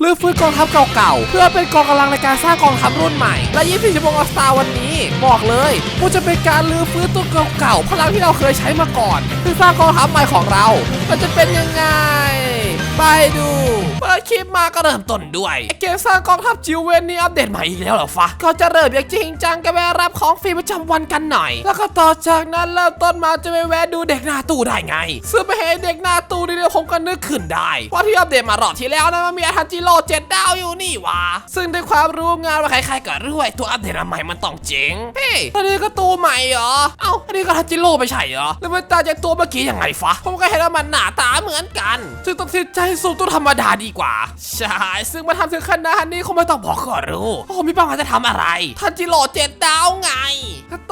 หรือฟื้นกองทัพเก่าๆ เพื่อเป็นกองกำลังในการสร้างกองทัพรุ่นใหม่ และ24ชั่วโมงออสตาวันนี้ บอกเลยว่าจะเป็นการลื้อฟื้นตัวเก่าๆพลังที่เราเคยใช้มาก่อนเพื่อสร้างกองทัพใหม่ของเรา มันจะเป็นยังไง ไปดูเปิดคลิปมาก็เริ่มต้นด้วยไอเกมสร้างกองทัพจิวเวนนี่อัปเดตใหม่อีกแล้วเหรอฟะก็จะเริ่มอย่างจริงจังกันไปรับของฟรีประจำวันกันหน่อย แล้วก็ต่อจากนั้นเริ่มต้นมาจะไปแวะดูเด็กหน้าตู้ได้ไงซึ่งไปเห็นเด็กหน้าตู้นี่เดี๋ยวผมก็นึกขึ้นได้ว่าที่อัปเดตมารอบที่แล้วนะมันมีอาทันจิโร่เจ็ดดาวอยู่นี่วะซึ่งด้วยความรู้งานว่าใครๆก็รู้ไอ้ตัวอัปเดตอันใหม่มันต้องเจ๋งเฮ้ยอันนี้ก็ตัวใหม่เหรอเอ้าอันนี้ก็ทันจิโร่ไม่ใช่เหรอแล้วมันตาจากตัวเมื่อกี้ยังไงฟะผมก็เห็นว่ามันหน้าตาเหมือนกันจึงตัดสินใจสุ่มตัวธรรมดาดีกว่า ใช่ ซึ่งมาทำถึงขนาดนี้คงไม่ต้องบอกก็รู้ว่าผมมีเป้าหมายจะทำอะไรทันจิโร่เจ็ดดาวไง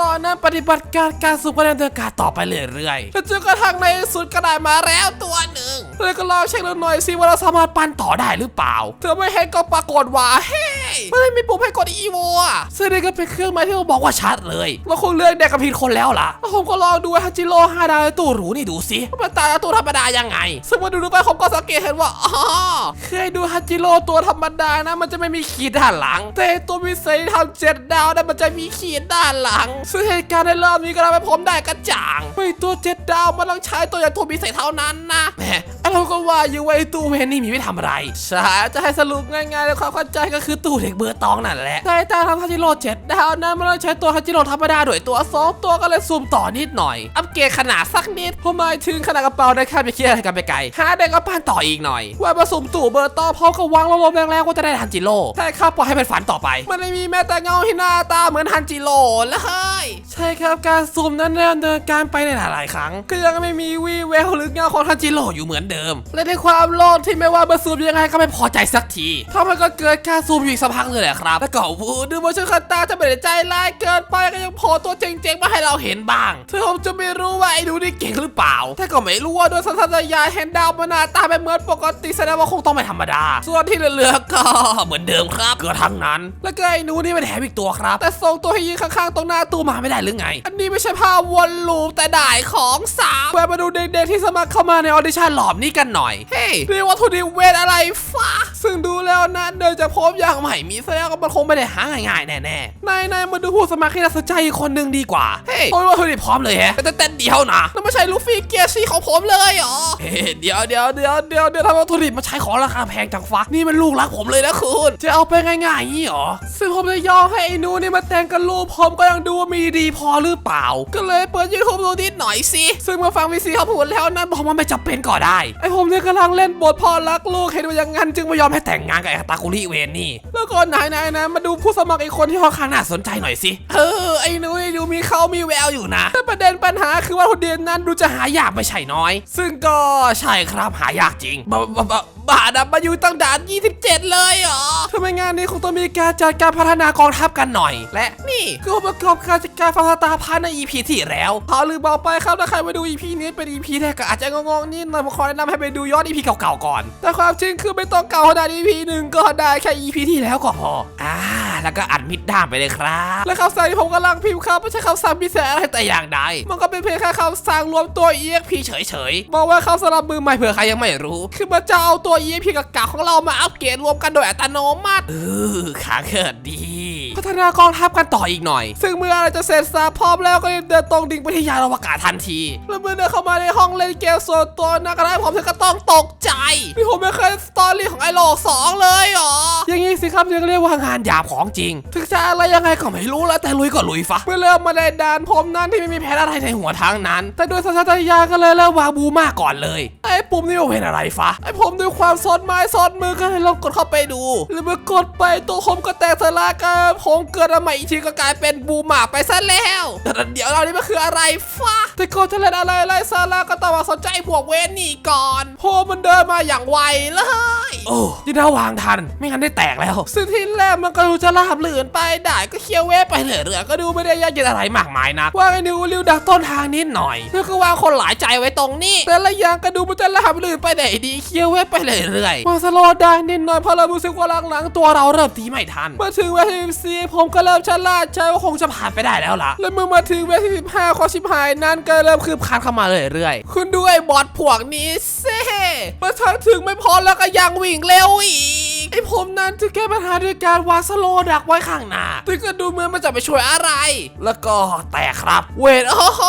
ตอนนั้นปฏิบัติการการสุ่มคะเดินการต่อไปเรื่อยๆแล้วจนกระทั่งในสุดก็ได้มาแล้วตัวหนึ่งเลยก็ลองเช็คดูหน่อยสิว่าเราสามารถปั้นต่อได้หรือเปล่า เธอไม่เห็นก็ปรากฏว่าเฮ้ ไม่ได้มีปุ่มให้กดอีโวอะซึ่งนี่ก็เป็นเครื่องหมายที่เราบอกว่าชัดเลยเราคงเลือกเด็กกับผิดคนแล้วล่ะแล้วผมก็ลองดูฮัจิโร่ห้าดาวตู้หรูนี่ดูสิว่ามันต่างจากตู้ธรรมดายังไงซึ่งมาดูดูไปผมก็สังเกตเห็นว่าอ๋อเคยดูฮัจิโร่ตัวธรรมดานะ มันจะไม่มีขีดด้านหลัง แต่ตัวพิเศษทำเจ็ดดาวนั้นมันจะมีขีดด้านหลังซึ่งเหตุการณ์ในรอบนี้ก็ทำให้ผมได้กระจ่างไอตัวเจ็ดดาวมันต้องใช้ตัวอย่างตัวพิเศษเท่านั้นนะแหมไอ้เราก็ว่าอยู่ว่าไอ้ตู้เวนนี่มีไม่ทำอะไรใช่จะให้สรุปง่ายๆเลยความเข้าใจก็คือตู้เดกเบอร์ตองนั่นแหละแต่ตาทำฮัจิโร่เจ็ดดาวนั้นมันต้องใช้ตัวฮัจิโร่ธรรมดาด้วยตัวสองตัวก็เลยซูมต่อนิดหน่อย อัปเกรดขนาดสักนิดผมหมายถึงขนาดกระเป๋าได้ค่าไปคิดอะไรกันไปไกลหาเด็กกระปานต่ออีกหน่อยว่าผสมตู่เบอร์ตองพร้อมกับวางระบบแรงๆว่าจะได้ฮันจิโร่ใช่ครับปล่อยให้เป็นฝันต่อไป มันไม่มีแม้แต่เงาที่หน้าตาเหมือนฮันจิโร่เลย ใช่ครับการซูมนั้นดำเนินการไปในหลายๆ ครั้ง ก็ยังไม่มีวีแววหรือเงาของฮันจิโร่อยู่เหมือนเดิม และในความโลภที่ไม่ว่าเบอร์ซูมยังไงก็ไม่พอใจสักทีทำให้ก็เกิดการซูมอยู่อีกสักพักเลยแหละครับแล้วก็พูดดูว่าชื่อคันตาจะไม่ได้ใจร้ายเกินไปก็ยังโผล่ตัวเจ๋งๆมาให้เราเห็นบ้างถึงผมจะไม่รู้ว่าไอ้ดูนี่เก่งหรือเปล่าแต่ก็ไม่รู้ว่าโดยสัญชาตญาณเห็นดาวมันหน้าตาไม่เหมือนปกติแสดงว่าคงต้องไม่ธรรมดา ส่วนที่เหลือๆก็เหมือนเดิมครับเกือบทั้งนั้น แล้วก็ไอ้หนูนี่มันแถมอีกตัวครับ แต่ทรงตัวให้ยืนข้างๆตรงหน้าตู้มาไม่ได้หรือไง อันนี้ไม่ใช่ภาพวนลูปแต่ได้ของสามแวะมาดูเด็กๆที่สมัครเข้ามาในออดิชั่นหลอมนี้กันหน่อย เฮ้ยเรียกว่าทุดิบเวทอะไรฟ้าซึ่งดูแล้วนั้นเดินจะพบอย่างใหม่มีแสดงว่ามันคงไม่ได้หาง่ายๆแน่ๆนายนายมาดูผู้สมัครที่น่าสนใจอีกคนหนึ่งดีกว่า เฮ้ยโอ้ยว่าทุดิบพร้อมเลยแฮะแต่เต้นเดียวนะแล้วไม่ใช่ลูฟี่เกียร์ซีของผมเลยเหรอเฮ้ยเดี๋ยวเดี๋ยวเดี๋ยวเดี๋ยวเดี๋ยวทำวัตถุดิบมาใช้ของราคาแพงจังฟักนี่มันลูกรักผมเลยนะคุณ จะเอาไปง่ายๆอย่างนี้เหรอซึ่งผมจะยอมให้ไอ้หนูนี่มาแต่งกับลูกผมก็ยังดูว่ามีดีพอหรือเปล่า ก็เลยเปิดยูทูบดูนิดหน่อยสิ ซึ่งมาฟังวีซีเขาพูดแล้วนั้นบอกว่าไม่จำเป็นก็ได้ ไอ้ผมเนี่ยกำลังเล่นบทพ่อรักลูกเห็นว่าอย่างนั้นจึงไม่ยอมให้แต่งงานกับไอตาคุริเวนนี่ แล้วก็นายนายนะ มาดูผู้สมัครอีกคนที่ค่อนข้างน่าสนใจหน่อยสิ เออไอ้หนูนี่ดูมีเขามีแววอยู่นะ แต่ประเด็นปัญหาคือว่าทุเรียนนั้นดูจะหายากไม่ใช่น้อย ซึ่งก็ใช่ครับหายากจริงบ บาดับมาอยู่ตั้งด่าน 27 เลยเหรอทำไมงานนี้คงต้องมีการจัดการพัฒนากองทัพกันหน่อย และนี่คือองค์ประกอบการจัดการฟังสตาพันใน EP ที่แล้วขอลืมบอกไปครับถ้าใครมาดู EP นี้เป็น EP แรกก็อาจจะงงๆนิดหน่อยผมขอแนะนำให้ไปดูย้อน EP เก่าๆก่อน แต่ความจริงคือไม่ต้องเก่าขนาด EP หนึ่งก็ได้แค่ EP ที่แล้วก็พออ่าแล้วก็อัดมิดด้ามไปเลยครับ และคำสั่งที่ผมกำลังพิมพ์ครับไม่ใช่คำสั่งพิเศษอะไรแต่อย่างใดมันก็เป็นเพียงแค่คำสั่งรวมตัว EXP เฉยๆบอกว่าเขาสำหรับมือใหม่เผื่อใครยังไม่รู้ คือมันจะเอาตัว EXP กับกากของเรามาอัปเกรดรวมกันโดยอัตโนมัติเออขาเกิดดี พัฒนากองทัพกันต่ออีกหน่อย ซึ่งเมื่ออะไรจะเสร็จสับพร้อมแล้วก็เดินตรงดิ่งไปที่ยานอวกาศทันที แล้วเมื่อเดินเข้ามาในห้องเล่นเกมส่วนตัวนะก็ได้ผมถึงก็ต้องตกใจนี่ผมไม่เคยสตอรี่ของไอ้โลกสองเลยหรอ อย่างนี้สิครับยังเรียกว่างานหยาบของจริง ถึงจะอะไรยังไงก็ไม่รู้แล้วแต่ลุยก็ลุยฟะเมื่อเริ่มมาในด่านผมนั้นที่ไม่มีแผนอะไรในหัวทางนั้น แต่โดยสัญชาตญาณก็เลยเริ่มวางบูมากก่อนเลย ไอ้ปุ่มนี่มันเป็นอะไรฟะ ไอ้ผมด้วยความซอนไม้ซอนมือก็เลยลองกดเข้าไปดู แล้วเมื่อกดไปตัวผมก็แตกสลายกันผมเกิดอะไรใหม่อีกทีก็กลายเป็นบูหมาไปซะแล้วแต่เดี๋ยวเรานี่มันคืออะไรฟะแต่ก่อนจะเล่นอะไรไรซาร่าก็ต้องมาสนใจพวกเวนนี่ก่อนเพราะมันเดินมาอย่างไวเลยโอ้ที่น่าวางทัน ไม่งั้นได้แตกแล้วซึ่งที่แรกมันก็ดูจะลาบลื่นไปได้ก็เคี้ยวเวฟไปเรื่อยๆก็ดูไม่ได้ยากเย็นอะไรมากมายนะว่าไอ้นิวริวดักต้นทางนิดหน่อยแล้วก็วางคนหลายใจไว้ตรงนี้ แต่ละอย่างก็ดูมันจะลาบลื่นไปไหนดีเคี้ยวเวฟไปเรื่อยๆมาสโลว์ได้นิดหน่อยเพราะเรารู้สึกว่าหลังๆตัวเราเริ่มตีไม่ทันมาถึงเวทีซีผมก็เริ่มชะล่าใจว่าคงจะผ่านไปได้แล้วล่ะ และเมื่อมาถึงเวที15ข้อชิบหายนั้นก็เริ่มคืบคานเข้ามาเรื่อยๆคุณด้วยบอทพวกนี้เซ่มาทังถึงไม่พอแล้วก็ยังวิ่งเร็วอีก ไอ้นั้นจะแก้ปัญหาด้วยการวางสโลดักไว้ข้างหน้าแต่ก็ดูเหมือนมันจะไปช่วยอะไร แล้วก็แต่ครับ เวทโอ้โห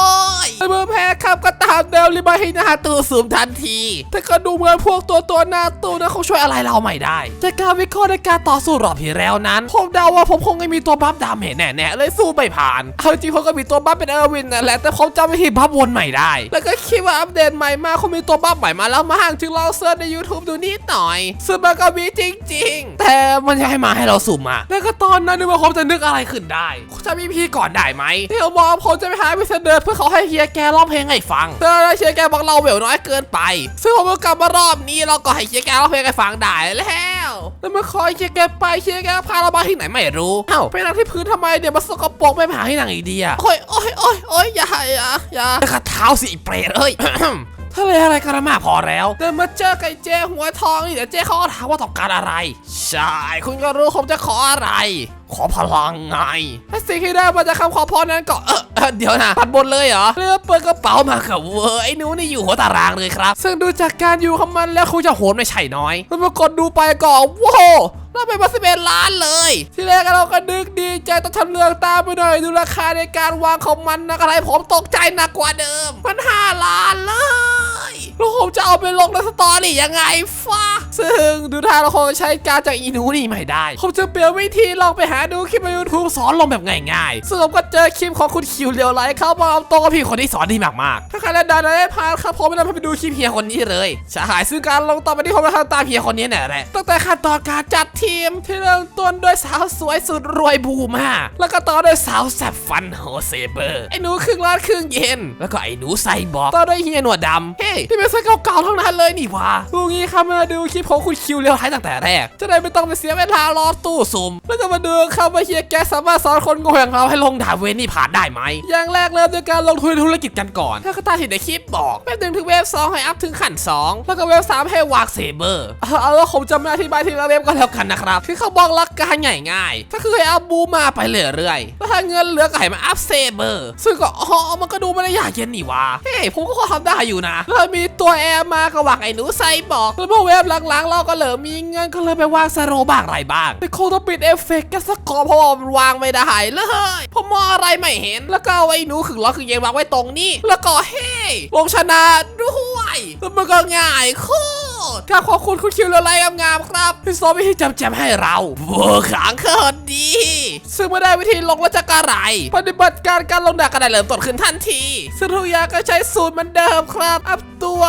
ยเมื่อแพ้ครับก็ตามเดลลิบาให้หน้าตู้สูมทันทีแต่ก็ดูเหมือนพวกตัวตัวหน้าตู้นั้นคงช่วยอะไรเราไม่ได้จากการวิเคราะห์ในการต่อสู้รอบที่แล้วนั้น ผมเดาว่าผมคงไม่มีตัวบัฟดาเมจแน่ๆเลยสู้ไม่ผ่านเอาจริงผมก็มีตัวบัฟเป็นเออร์วินนั่นแหละแต่ผมจำวิธีบัฟวนใหม่ได้ แล้วก็คิดว่าอัปเดตใหม่มาคงมีตัวบัฟใหม่มาแล้วมาห่างจึงลองเซิร์ชใน YouTube ดูนิดหน่อยซึ่งมันก็มีจริงๆแต่มันยังให้มาให้เราสุ่มอะแล้วก็ตอนนั้นนึกว่าผมจะนึกอะไรขึ้นได้จะมีพี่ก่อนได้ไหมที่ผมบอกผมจะไปหาพิเศษเดอร์เพื่อเขาให้เฮียแกร้องเพลงให้ฟัง แต่เฮียแกบอกเราเวลน้อยเกินไป ซึ่งผมก็กลับมารอบนี้เราก็ให้เฮียแกร้องเพลงให้ฟังได้แล้วแล้วมาคอยเฮียแกไปเฮียแกพาเรามาที่ไหนไม่รู้เอ้าไปนั่งที่พื้นทำไมเดี๋ยวมาสกปรกไม่มาหาที่นั่งอีกดีอะโอ้ยโอ้ยโอ้ยโอ้ยอย่าอย่าอย่าขัดเท้าสิไอ้เปรตเอ้ยทะเลอะไรกันละมากพอแล้ว แต่มาเจอไก่เจ้หัวทองนี่เดี๋ยวเจ้เขาก็ถามว่าต้องการอะไรใช่ คุณก็รู้ผมจะขออะไร ขอพลังไงถ้าสิ่งที่ได้มาจากคำขอพรนั้นก็เออเออเดี๋ยวนะตัดบนเลยเหรอเรือเปิดกระเป๋ามากับเว้ยไอ้หนูนี่อยู่หัวตารางเลยครับ ซึ่งดูจากการอยู่ของมันแล้วคงจะโหดไม่ใช่น้อยแล้วมากดดูไปก็ว้าวเราไปมาสิบเอ็ดล้านเลย ที่แรกเราก็นึกดีใจแต่ทำเรื่องตามไปหน่อยดูราคาในการวางของมันนะอะไรผมตกใจหนักกว่าเดิม มันห้าล้านเลย แล้วผมจะเอาไปลงในสตอรี่ยังไงฟ้าซึ่งดูท่าเราคงใช้การจากอีนูนี่ไม่ได้ ผมจะเปลี่ยนวิธีลองไปหาดูคลิปใน YouTube สอนลงแบบง่ายๆซึ่งผมก็เจอคลิปของคุณคิวเรียวไลท์เข้ามาเอาตรงกับพี่คนที่สอนดีมากๆ ถ้าใครเล่นดานได้พานครับผมไม่นำไปดูคลิปเฮียคนนี้เลยใช่ซึ่งการลงต่อไปที่ผมจะทำตามเฮียคนนี้เนี่ยแหละตั้งแต่ขั้นตอนการจัดทีมที่เริ่มต้นด้วยสาวสวยสุดรวยบูมาแล้วก็ต่อด้วยสาวแซ่บฟันโฮเซเบอร์ไอ้หนูครึ่งร้อนครึ่งเย็น แล้วก็ไอ้หนูไซบอร์กต่อด้วยเฮียหนวดดำเฮ้ยที่เป็นไซเก่าๆทั้งนั้นเลยนี่วะดูงี้ครับมาดูคลิปของคุณคิวเรียวไลท์ตั้งแต่แรก จะได้ไม่ต้องไปเสียเวลารอตู้ซุ่มแล้วก็มาดูครับว่าเฮียแกสามารถสอนคนโง่อย่างเราให้ลงดาบเวนนี่ผ่านได้ไหม อย่างแรกเริ่มด้วยการลงทุนธุรกิจกันก่อน ถ้าก็ตามที่ในคลิปบอกเว็บหนึ่งถึงเว็บสองให้อัพถึงขั้นสองแล้วก็เว็บสามให้วางเซเบอร์ เอาแล้วผมจะไม่อธิบายทีละเว็บก็แล้วกันนะครับคือเขาบอกหลักการง่ายๆก็คือให้อัพบูมาไปเรื่อยๆแล้วถ้าเงินเหลือก็ให้มาอัพเซเบอร์ซึ่งก็อ๋อมันก็ดูไม่ได้ยากเย็นนี่วะเฮ้ยผมก็ทำได้อยู่นะแล้วมีตัวแอร์มาก็วางไอ้หนูไซบอกแล้วพอเว็บหลังๆ เราก็เหลือมีเงินก็เลยไปวางสโรบ้างอะไรบ้างแต่คงต้องปิดเอฟเฟกต์กันสักก่อนเพราะว่ามันวางไม่ได้เลยผมมองอะไรไม่เห็น แล้วก็เอาไอ้หนูขึงล้อขึงเย็นวางไว้ตรงนี้ แล้วก็เฮ้ลงชนะด้วยแล้วมันก็ง่ายโคตร กราบขอบคุณคุณคิวเลไลงามๆครับที่สอนวิธีจำแจมให้เราเวอร์ขางเคิดดี ซึ่งเมื่อได้วิธีลงแล้วจะกรไรปฏิบัติการการลงดาบก็ไดเริ่มต้นขึ้นทันทีซึ่งทุกอย่างก็ใช้สูตรเหมือนเดิมครับอัพตัว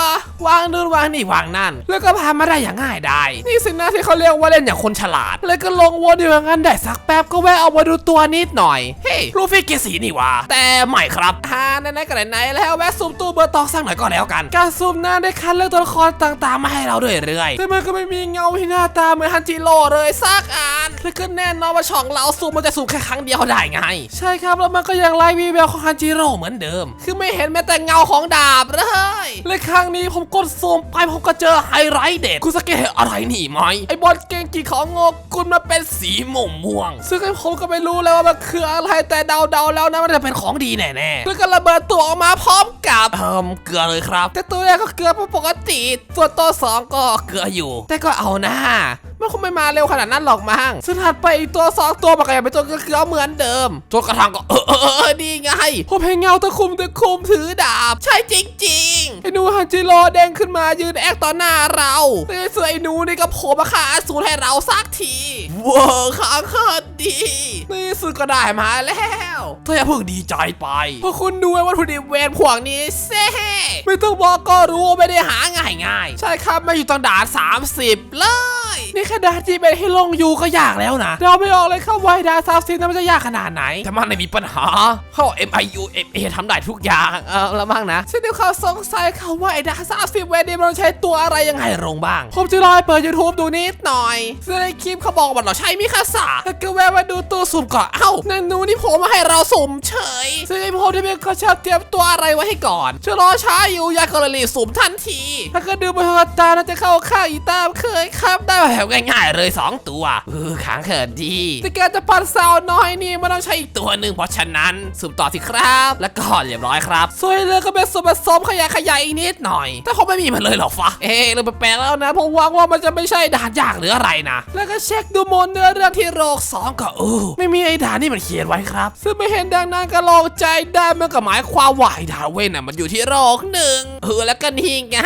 วางนู่นวางนี่วางนั่น แล้วก็พามาได้อย่างง่ายได้นี่สิ่งหน้าที่เขาเรียกว่าเล่นอย่างคนฉลาดแล้วก็ลงวนอยู่อย่างนั้นได้สักแป๊บก็แวะเอามาดูตัวนิดหน่อย เฮ้ยลูฟี่เกียร์สีนี่วะแต่ใหม่ครับฮ่าไหนๆก็ไหนแล้วแวะซูมตู้เบอร์ตองสักหน่อยก็แล้วกัน การซูมหน้าได้คัดเลือกตัวละครต่างๆมาให้เราด้วยเรื่อยๆแต่มันก็ไม่มีเงาที่หน้าตาเหมือนฮันจิโร่เลยสักอันแล้วก็แน่นอนว่าช่องเราซูมมันจะซูมแค่ครั้งเดียวได้ไง ใช่ครับแล้วมันก็ยังไล่วีแววของฮันจิโร่เหมือนเดิม คือไม่เห็นแม้แต่เงาของดาบเลยและครั้งนี้ผมกดซูมไปผมก็เจอไฮไลท์เด็ดคุณสเกตเห็นอะไรนี่ไหมไอ้บอลเก่งกีของโงกุลมาเป็นสีม่วงม่วงๆซึ่งไอ้ผมก็ไม่รู้แล้วว่ามันคืออะไรแต่เดาๆแล้วนะมันจะเป็นของดีแน่ๆแล้วก็ระเบิดตัวออกมาพร้อม กับเอ่มเกลือเลยครับ แต่ตัวแรกก็เกลือปกติ ส่วนตัวสองก็เกลืออยู่ แต่ก็เอาหน้า มันคงไม่มาเร็วขนาดนั้นหรอกมั้งซึ่งถัดไปอีกตัวสองตัวมันก็ยังเป็นตัวเกลือเหมือนเดิมจนกระทั่งก็เออเออเออดีไงผมเห็นเงาตะคุมตะคุมถือดาบ ใช่จริงๆไอ้หนูฮันจิโร่เด้งขึ้นมายืนแอคต่อหน้าเราในส่วนไอ้หนูนี่ก็โผล่มาฆ่าอสูรให้เราสักทีว้าวข้างเคิดดีในที่สุดก็ได้มาแล้วเธออย่าเพิ่งดีใจไปเพราะคุณดูไอ้วัตถุดิบเวรพวกนี้เซ่ไม่ต้องบอกก็รู้ว่าไม่ได้หาง่ายๆ ใช่ครับมาอยู่ตอนด่าน30 เลย นี่แค่ด่านที่เป็นให้ลงอยู่ก็ยากแล้วนะเราไม่ออกเลยเข้าไว้ด่าน30นั้นมันจะยากขนาดไหนแต่มันไม่มีปัญหา เข้า MIU MA ทำได้ทุกอย่างเออแล้วมั่งนะซึ่งเดี๋ยวเขาสงสัยเขาว่าไอ้ด่าน30เวรนี่มันใช้ตัวอะไรยังไงลงบ้าง ผมจะรอให้เปิด YouTube ดูนิดหน่อยซึ่งในคลิปเขาบอกว่าเราใช้มิคาสะแล้วก็แวะมาดู ตัวสุ่มก่อน เอ้านันนูนี่ผมมาให้เราสุ่มเฉยซึ่งไอ้พวกที่เป็นเขาชอบเตรียมตัวอะไรไว้ให้ก่อนจะรอช้าอยู่อยากกรณีสุ่มทันที ถ้าก็ดูบนตาน่าจะเข้าข้าอีตามเคยครับ ได้แบบง่ายๆเลย 2 ตัวเออขางเขินดี แต่การจะปั่นสาวน้อยนี่มันต้องใช้อีกตัวหนึ่งเพราะฉะนั้นสุ่มต่อสิครับ แล้วก็เรียบร้อยครับส่วนเรือก็เป็นส่วนผสมขยายขยายอีกนิดหน่อย แต่คงไม่มีมันเลยหรอกฟะเอ๊ะเราแปลกแล้วนะผมหวังว่ามันจะไม่ใช่ด่านยากหรืออะไรนะ แล้วก็เช็คดูโมนเนื้อเรื่องที่โรคสองก็เออไม่มีไอ้ดานนี่มันเขียนไว้ครับ ซึ่งไม่เห็นดังนั้นก็ลองใจได้มันก็หมายความว่าไอ้ด่านเว้นน่ะมันอยู่ที่โรคหนึ่งเออแล้วก็นี่ไง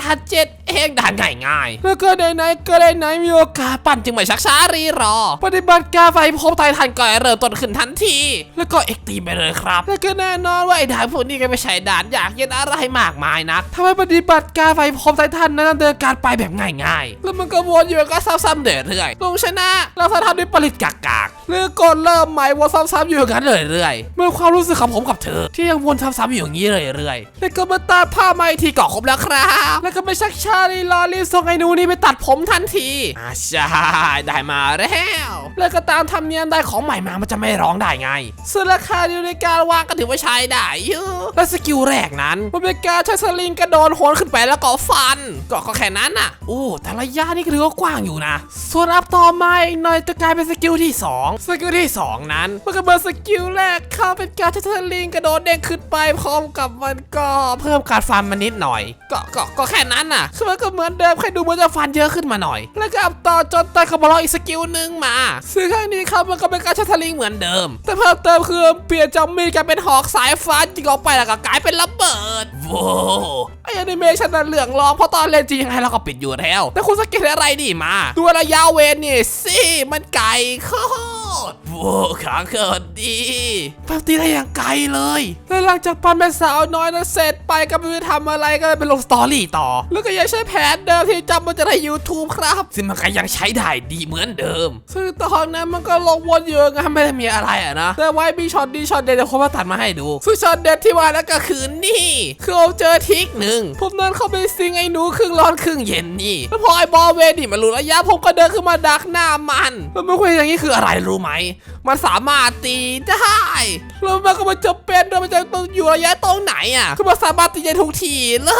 ดานเจ็ดเองด่านง่ายๆ แล้วก็ไหนๆก็ได้ไหนมีโอกาสปั่นจึงไม่ชักช้ารีรอ ปฏิบัติการไฟพบไททันก็เริ่มต้นขึ้นทันที แล้วก็เอ็กตีไปเลยครับ แล้วก็แน่นอนว่าไอ้ด่านพวกนี้ก็ไม่ใช่ด่านอยากเย็นอะไรมากมายนักทำให้ปฏิบัติการไฟพบไททันนั้นดำเดินการไปแบบง่ายๆ แล้วมันก็วนอยู่ก็ซ้ำๆเรื่อยๆลงชนะแล้วถ้าทำด้วยผลิตกากๆหรือกดเริ่มใหม่วนซ้ำๆอยู่อย่างนั้นเรื่อยๆเมื่อความรู้สึกของผมกับเธอ ที่ยังวนซ้ำๆอยู่อย่างนี้เรื่อยๆแล้วก็มาตัดผ้าไหมที่เกาะครบแล้วครับ แล้วก็ไม่ชักชาลีรอรีส่งไอ้นูนี่ไปตัดผมทันทีอ่าใช่ได้มาแล้ว แล้วก็ตามธรรมเนียมได้ของใหม่มามันจะไม่ร้องได้ไงส่วนราคาอยู่ในการวางก็ถือว่าใช้ได้อยู่และสกิลแรกนั้นมันเป็นการใช้สลิงกระโดดโหนขึ้นไปแล้วก็ฟันก็ก็แค่นั้นน่ะโอ้แต่ระยะนี่ก็ถือว่ากว้างอยู่นะ ส่วนอัพต่อมาอีกหน่อยจะกลายเป็นสกิลที่2สกิลที่ 2 นั้นมันก็เหมือนสกิลแรกเขาเป็นการใช้สลิงกระโดดเด้งขึ้นไปพร้อมกับมันก็เพิ่มการฟันมานิดหน่อย ก็ก็ก็แค่นั้นน่ะคือมันก็เหมือนเดิมแค่ดูเหมันจะฟันเยอะขึ้นมาหน่อย แล้วก็อัพต่อจนตายเขามาลองอีกสกิลหนึ่งมา ซึ่งครั้งนี้เขามันก็เป็นการใช้สลิงเหมือนเดิม แต่เพิ่มเติมคือเปลี่ยนจากมีดกลายเป็นหอกสายฟ้าจิงออกไปแล้วก็กลายเป็นระเบิดโว้ไอแอนิเมชันนั้นเหลืองรองเพราะตอนเล่นจริงยังไงเราก็ปิดอยู่แล้วแต่คุณสเกิลอะไรนี่มาตัวระยะเวนนี่สิมันไกลโค ตร โว้ขาเกิดดีแป๊บตีได้อย่างไกลเลย แล้วหลังจากปันเป็นสาวน้อยนั้นเสร็จไปก็ไม่รู้จะทำอะไรก็เลยไปลงสตอรี่ต่อ แล้วก็ยังใช้แผนเดิมที่จำมาจากใน YouTube ครับซึ่งมันก็ยังใช้ได้ดีเหมือนเดิม ซึ่งตอนนั้นมันก็ลงวนเยอะไงไม่ได้มีอะไรอะนะ แต่ไว้มีช็อตดีช็อตเด็ดเดี๋ยวผมมาตัดมาให้ดูซึ่งช็อตเด็ดที่ว่าแล้วก็คือนี่คือผมเจอทริกหนึ่งผมเดินเข้าไปซิงไอ้หนูครึ่งร้อนครึ่งเย็นนี่แล้วพอไอ้บอลเวดิมันรู้ระยะผมก็เดินขึ้นมาดักหน้ามันแล้วมันคุยอย่างนี้คืออะไรรู้ไหมมันสามารถตีได้แล้วมันก็มาจะเป็นโดยมันจะต้องอยู่ระยะตรงไหนอะคือมันสามารถตีได้ทุกทีเล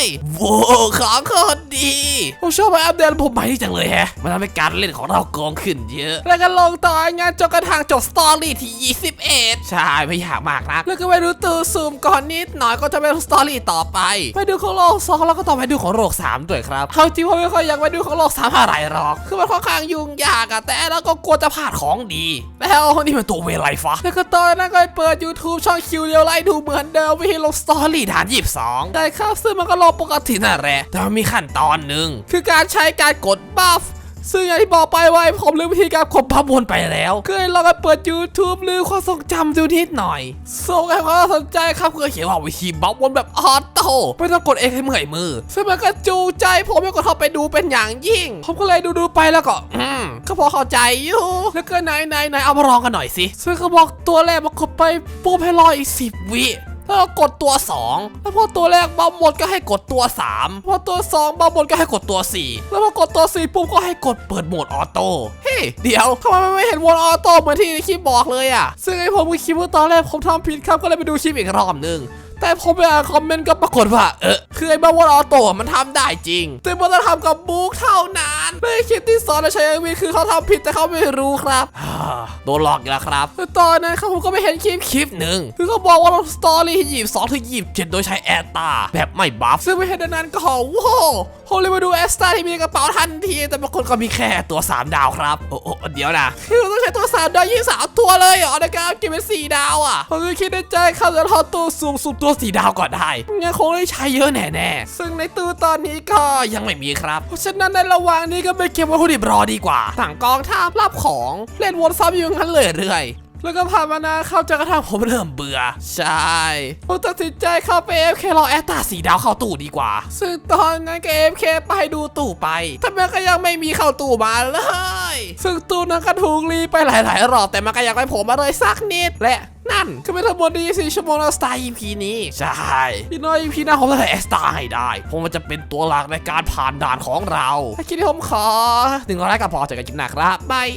ยโว้ของคตรดีผมชอบไอ้อัปเดตผมใหม่นี่จังเลยแฮะมันทำให้การเล่นของเราโกงขึ้นเยอะ แล้วก็ลงต่องานจนกระทั่งจบสตอรี่ที่ 21 ใช่ไม่อยากมากนะแล้วก็ไปดูตัวซูมก่อนนิดหน่อยก็จะไปดูสตอรี่ต่อไปไปดูของโลกสองแล้วก็ต่อไปดูของโลกสามด้วยครับเอาจริงผมไม่ค่อยอยากไปดูของโลกสามอะไรหรอก คือมันค่อนข้างยุ่งยากอะแต่เราก็กลัวจะพลาดของดี แล้วนี่มันตัวเวไรฟะแล้วก็ตอนนั้นก็เปิด YouTube ช่องคิวเดียวไล่ดูเหมือนเดิมไม่ให้ลงสตอรี่ฐานยีบสองได้ครับซึ่งมันก็ลงปกตินั่นแหละแต่มันมีขั้นตอนหนึ่งคือการใช้การกดบัฟ ซึ่งอย่างที่บอกไปไว้ผมลืมวิธีการกดบัฟวนไปแล้วก็เลยลองไปเปิด YouTube หรือความทรงจำดูนิดหน่อยส่งให้ความสนใจครับเคือเขียนว่าวิธีบัฟวนแบบออโต้ไม่ต้องกดเองให้เมื่อยมือซึ่งมันก็จูใจผมไม่กดเข้าไปดูเป็นอย่างยิ่ง ผมก็เลยดูดูไปแล้วก็อืมก็พอเข้าใจอยู่แล้วก็ไหนไหนไหนเอามาลองกันหน่อยสิซึ่งเขาบอกตัวแรกมันกดไปปุ๊บให้รออีกสิบวิ แล้วก็กดตัว 2 แล้วพอตัวแรกเบาหมดก็ให้กดตัว 3 พอตัว 2 เบาหมดก็ให้กดตัว 4 แล้วพอกดตัว 4 ปุ๊บก็ให้กดเปิดโหมดออโต้เฮ้ยเดี๋ยวทำไมไม่เห็นโหมดออโต้เหมือนที่ในคลิปบอกเลยอะซึ่งไอผมก็คิดว่าตอนแรกผมทำผิดครับก็เลยไปดูคลิปอีกรอบนึง แต่ผมไปอ่านคอมเมนต์ก็ปรากฏว่าเออคือไอ้บ้าวนออโต้มันทำได้จริง แต่มันจะทำกับบุ๊กเท่านั้นในคลิปที่สอนและใช้เอวีคือเขาทำผิดแต่เขาไม่รู้ครับโดนหลอกอีกแล้วครับตอนนั้นครับผมก็ไปเห็นคลิปคลิปหนึ่งคือเขาบอกว่าลงสตอรี่ยี่สิบสองถึงยี่สิบเจ็ดโดยใช้แอตตาแบบไม่บัฟซึ่งไม่เห็นดังนั้นก็ว้ผมเลยมาดูแอสตาที่มีกระเป๋าทันที แต่บางคนก็มีแค่ตัว 3 ดาวครับ โอ้โอ้เดี๋ยวนะคือต้องใช้ตัว 3 ดาวยี่สามตัวเลยเหรอนการเก็บเป็น4ดาวอะ ผมก็คิดในใจเขาจะทอตัวสูงสุดตัว4ดาวก่อนได้งั้นคงได้ใช้เยอะแน่ๆซึ่งในตู้ตอนนี้ก็ยังไม่มีครับ เพราะฉะนั้นในระหว่างนี้ก็ไปเก็บวัตถุดิบรอดีกว่าสั่งกองทัพรับของเล่นวนซ้ำอยู่งั้นเลยเรื่อยๆ แล้วก็ผ่านมานานเข้าจนกระทั่งผมเริ่มเบื่อ ใช่ผมตัดสินใจเข้าไป AFK รอแอตตาสีดาวเข้าตู้ดีกว่า ซึ่งตอนนั้นก็ AFK ไปดูตู้ไปแต่มันก็ยังไม่มีเข้าตู้มาเลย ซึ่งตู้นั้นก็ถูกรีไปหลาย ๆ รอบแต่มันก็ยังไม่โผมมาเลยสักนิดและนั่นก็เป็นทั้งหมด24ชั่วโมงแล้วสไตล์ EP นี้ ใช่พี่น้อย EP หน้าผมจะได้แอสตาให้ได้ ผมมันจะเป็นตัวหลักในการผ่านด่านของเราถ้าคิดที่ผมขอหนึ่งร้อยก็พอเจอกันคลิปหน้าครับบาย